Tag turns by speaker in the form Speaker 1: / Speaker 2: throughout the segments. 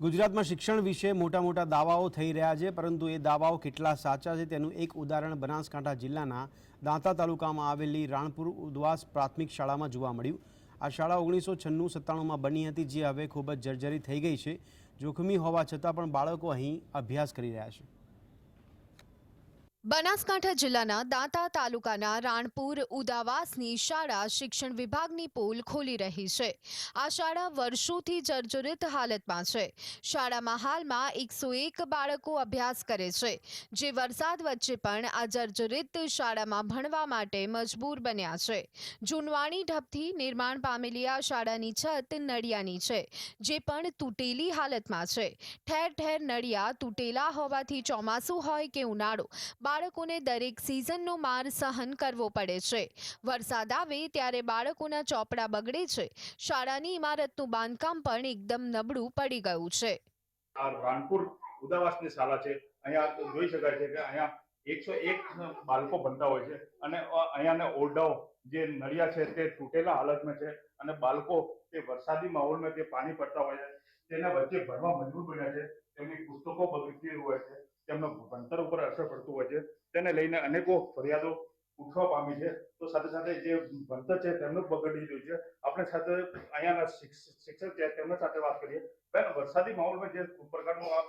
Speaker 1: ગુજરાતમાં શિક્ષણ વિશે મોટા મોટા દાવાઓ થઈ રહ્યા છે, પરંતુ એ દાવાઓ કેટલા સાચા છે તેનું એક ઉદાહરણ બનાસકાંઠા જિલ્લાના દાંતા તાલુકામાં આવેલી રાણપુર ઉદવાસ પ્રાથમિક શાળામાં જોવા મળ્યું. આ શાળા ઓગણીસો છન્નું સત્તાણુંમાં બની હતી, જે હવે ખૂબ જ જર્જરી થઈ ગઈ છે. જોખમી હોવા છતાં પણ બાળકો અહીં અભ્યાસ કરી રહ્યા છે.
Speaker 2: બનાસકાંઠા જિલ્લાના દાંતા તાલુકાના રાણપુર ઉદાવાસની શાળા શિક્ષણ વિભાગની પોલ ખોલી રહી છે. આ શાળા વર્ષોથી જર્જરિત હાલતમાં છે. શાળામાં હાલમાં એકસો એક બાળકો અભ્યાસ કરે છે. જે વરસાદ વચ્ચે પણ આ જર્જરિત શાળામાં ભણવા માટે મજબૂર બન્યા છે. જૂનવાણી ઢબથી નિર્માણ પામેલી આ શાળાની છત નળિયાની છે, જે પણ તૂટેલી હાલતમાં છે. ઠેર ઠેર નળિયા તૂટેલા હોવાથી ચોમાસું હોય કે ઉનાળો બાળકોને દરેક સિઝનનો માર સહન કરવો પડે છે. વરસાદ આવે ત્યારે બાળકોના ચોપડા બગડે છે. શાળાની ઇમારતનું બાંધકામ પણ એકદમ નબળું પડી ગયું છે.
Speaker 3: આ રાણપુર ઉદાવાસની શાળા છે. અહીંયા જોઈ શકાય છે કે અહીંયા એકસો એક બાળકો ભણતા હોય છે અને અહીંયા ઓરડાઓ જે નળિયા છે તે તૂટેલા હાલતમાં છે અને બાળકો તે વરસાદી માહોલમાં જે પાણી પડતા હોય છે, તેના વચ્ચે ભણવા મજબૂર બન્યા છે, તેમની પુસ્તકો બગડતી હોય છે, તેમના ભણતર ઉપર અસર પડતું હોય છે, તેને લઈને અનેકો ફરિયાદો ઉઠવા પામી છે. તો સાથે સાથે જે ભણતર છે તેમનું બગડી રહ્યું છે. આપણે સાથે અહીંયાના શિક્ષક છે તેમના સાથે વાત કરીએ. બેન વરસાદી માહોલમાં જે પ્રકારનું આ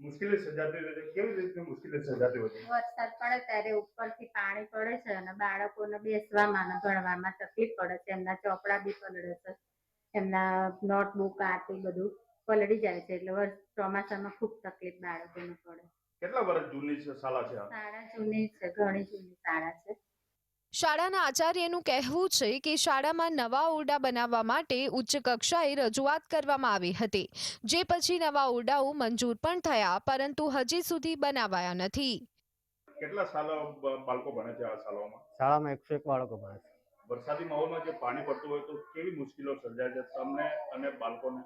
Speaker 3: મુશ્કેલી સર્જાતી છે કેવી રીતની મુશ્કેલી સર્જાતી છે
Speaker 4: વરસાદ પડે ત્યારે ઉપરથી પાણી પડે છે અને બાળકોને બેસવામાં અને ભણવામાં તકલીફ પડે છે. એમના ચોપડા બી પલળે છે. એમના નોટબુક આ તે બધું પલળી જાય છે એટલે ચોમાસામાં ખૂબ તકલીફ બાળકોને પડે.
Speaker 3: કેટલા વર્ષ જૂની છે? શાળા છે
Speaker 4: શાળા જૂની છે ઘણી જૂની શાળા છે.
Speaker 2: શાળાના આચાર્યનું કહેવું છે કે શાળામાં નવા ઓરડા બનાવવા માટે ઉચ્ચ કક્ષાએ રજૂઆત કરવામાં આવી હતી. જે પછી નવા ઓરડાઓ મંજૂર પણ થયા પરંતુ હજી સુધી બનાવાયા નથી.
Speaker 3: કેટલા શાળા બાળકો ભણે છે આ શાળાઓમાં?
Speaker 5: શાળામાં એકસો એક બાળકો ભણે છે.
Speaker 3: વરસાદી માહોલમાં જે પાણી પડતું હોય તો કેવી મુશ્કેલીઓ સર્જાય છે તમને અને બાળકોને?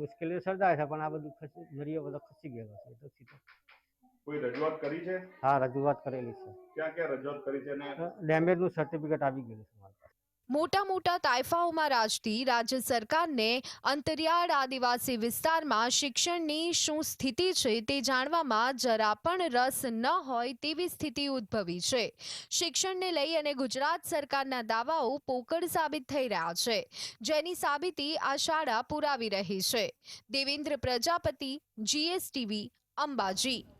Speaker 5: મુશ્કેલીઓ સર્જાય છે પણ આ બધું ખસી નળીઓ બધો ખસી ગયો છે તો સીધો
Speaker 3: કોઈ રજૂઆત કરી છે?
Speaker 5: હા રજૂઆત કરેલી છે.
Speaker 3: ક્યાં ક્યાં રજૂઆત કરી છે અને
Speaker 5: ડેમેજનું સર્ટિફિકેટ આવી ગયું છે મારી પાસે.
Speaker 2: મોટા મોટા તાયફાઓમાં રાજતી રાજ્ય સરકારને અંતરિયાળ આદિવાસી વિસ્તારમાં શિક્ષણની શું સ્થિતિ છે તે જાણવામાં જરા પણ રસ ન હોય તેવી સ્થિતિ ઉદ્ભવી છે. શિક્ષણને લઈ અને ગુજરાત સરકારના દાવાઓ પોકળ સાબિત થઈ રહ્યા છે. જેની સાબિતી આ શાળા પુરાવી રહી છે. Devendra Prajapati G S T V Ambaji.